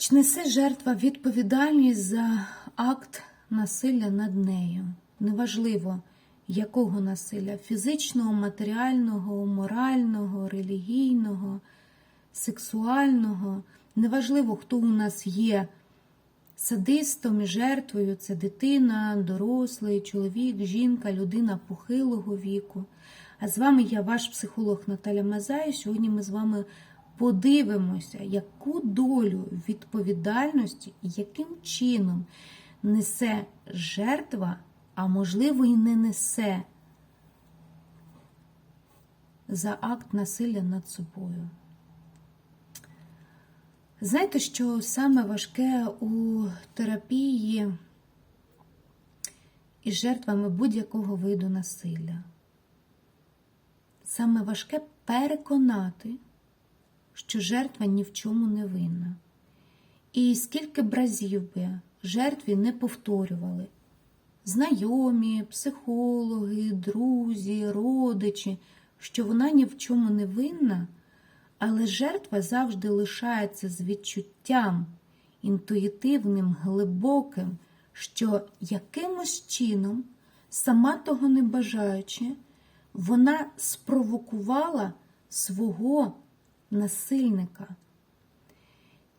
Чи несе жертва відповідальність за акт насилля над нею? Неважливо, якого насилля фізичного, матеріального, морального, релігійного, сексуального. Неважливо, хто у нас є садистом і жертвою це дитина, дорослий, чоловік, жінка, людина похилого віку. А з вами я ваш психолог Наталя Мазай. Сьогодні ми з вами подивимося, яку долю відповідальності яким чином несе жертва, а можливо і не несе за акт насилля над собою. Знаєте, що саме важке у терапії із жертвами будь-якого виду насилля? Саме важке переконати, що жертва ні в чому не винна. І скільки б разів би жертві не повторювали знайомі, психологи, друзі, родичі, що вона ні в чому не винна. Але жертва завжди лишається з відчуттям інтуїтивним, глибоким, що якимось чином, сама того не бажаючи, вона спровокувала свого насильника.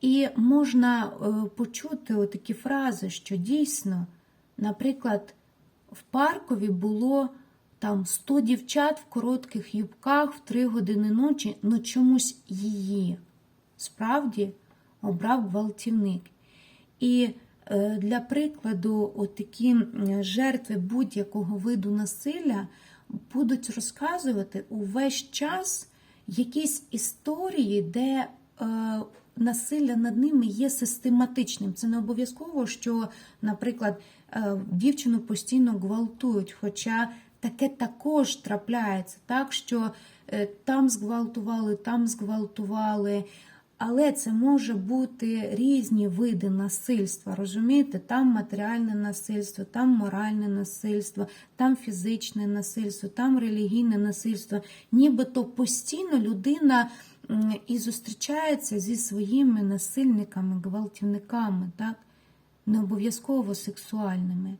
І можна е, почути такі фрази, що дійсно, наприклад, в паркові було там 100 дівчат в коротких юбках в 3 години ночі, но чомусь її справді обрав гвалтівник. І е, для прикладу, отакі жертви будь-якого виду насилля будуть розказувати увесь час якісь історії, де е, насилля над ними є систематичним. Це не обов'язково, що, наприклад, е, дівчину постійно гвалтують, хоча таке також трапляється, так що е, там зґвалтували, там зґвалтували. Але це може бути різні види насильства. Розумієте? Там матеріальне насильство, там моральне насильство, там фізичне насильство, там релігійне насильство. Нібито постійно людина і зустрічається зі своїми насильниками, гвалтівниками, так? не обов'язково сексуальними.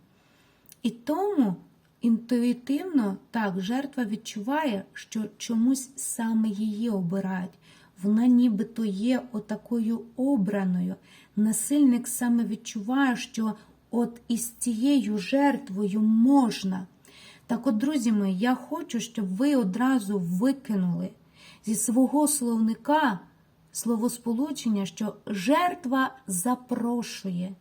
І тому інтуїтивно так, жертва відчуває, що чомусь саме її обирають. Вона нібито є отакою обраною. Насильник саме відчуває, що от із цією жертвою можна. Так от, друзі мої, я хочу, щоб ви одразу викинули зі свого словника словосполучення, що жертва запрошує.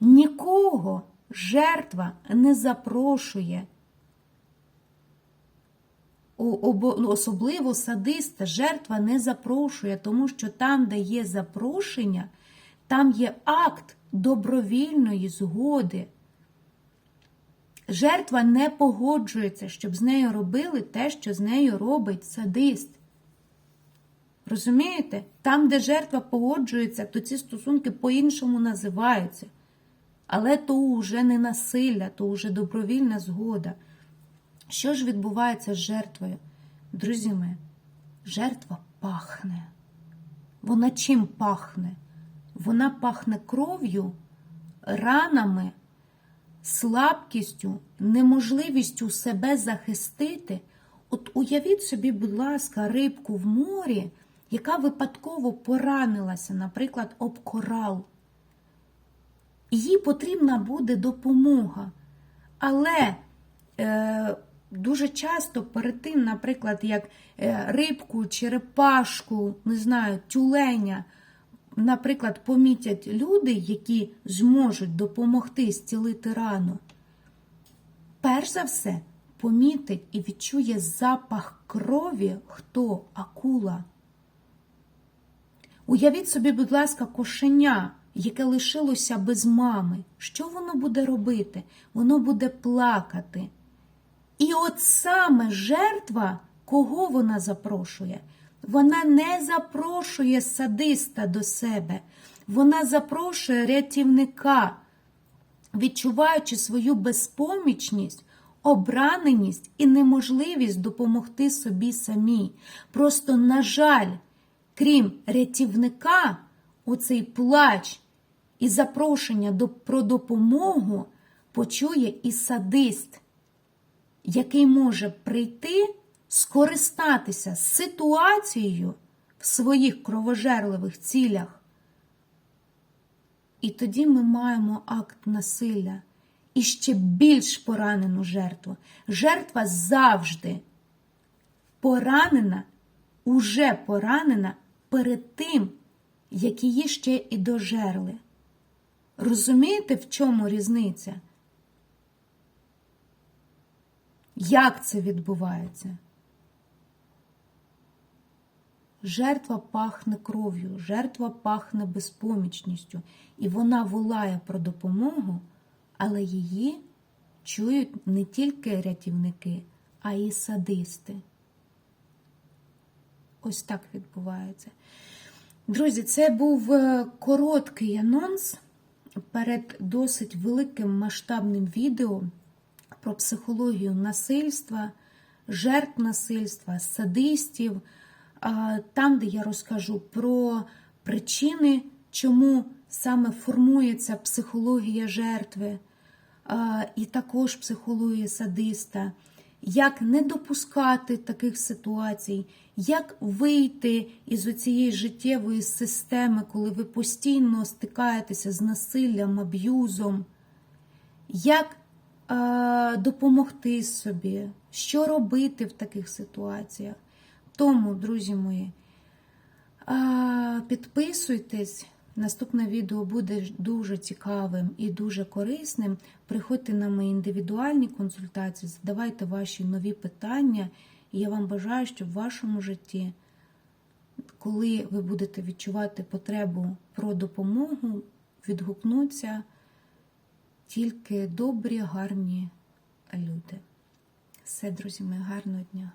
Нікого жертва не запрошує. Ну, особливо садиста жертва не запрошує, тому що там, де є запрошення, там є акт добровільної згоди. Жертва не погоджується, щоб з нею робили те, що з нею робить садист. Розумієте? Там, де жертва погоджується, то ці стосунки по-іншому називаються. Але то вже не насилля, то вже добровільна згода. Що ж відбувається з жертвою? Друзі мої, жертва пахне. Вона чим пахне? Вона пахне кров'ю, ранами, слабкістю, неможливістю себе захистити. От уявіть собі, будь ласка, рибку в морі, яка випадково поранилася, наприклад, об корал. Їй потрібна буде допомога. Але е, Дуже часто перед тим, наприклад, як е, рибку, черепашку, не знаю, тюленя, наприклад, помітять люди, які зможуть допомогти зцілити рану, перш за все помітить і відчує запах крові, хто акула. Уявіть собі, будь ласка, кошеня, яке лишилося без мами. Що воно буде робити? Воно буде плакати. І от саме жертва, кого вона запрошує? Вона не запрошує садиста до себе, вона запрошує рятівника, відчуваючи свою безпомічність, обраненість і неможливість допомогти собі самій. Просто, на жаль, крім рятівника, оцей плач І запрошення про допомогу почує і садист, який може прийти, скористатися ситуацією в своїх кровожерливих цілях. І тоді ми маємо акт насилля і ще більш поранену жертву. Жертва завжди поранена, уже поранена перед тим, як її ще і дожерли. Розумієте, в чому різниця? Як це відбувається? Жертва пахне кров'ю, жертва пахне безпомічністю, і вона волає про допомогу, але її чують не тільки рятівники, а й садисти. Ось так відбувається. Друзі, це був е, короткий анонс перед досить великим масштабним відео про психологію насильства, жертв насильства, садистів, там, де я розкажу про причини, чому саме формується психологія жертви, і також психологія садиста, як не допускати таких ситуацій, як вийти із оцієї життєвої системи, коли ви постійно стикаєтеся з насиллям, аб'юзом, як допомогти собі, що робити в таких ситуаціях. Тому, друзі мої, е, підписуйтесь. Наступне відео буде дуже цікавим і дуже корисним. Приходьте на мої індивідуальні консультації, задавайте ваші нові питання. І я вам бажаю, щоб в вашому житті, коли ви будете відчувати потребу про допомогу, відгукнуться тільки добрі, гарні люди. Все, друзі мої, гарного дня!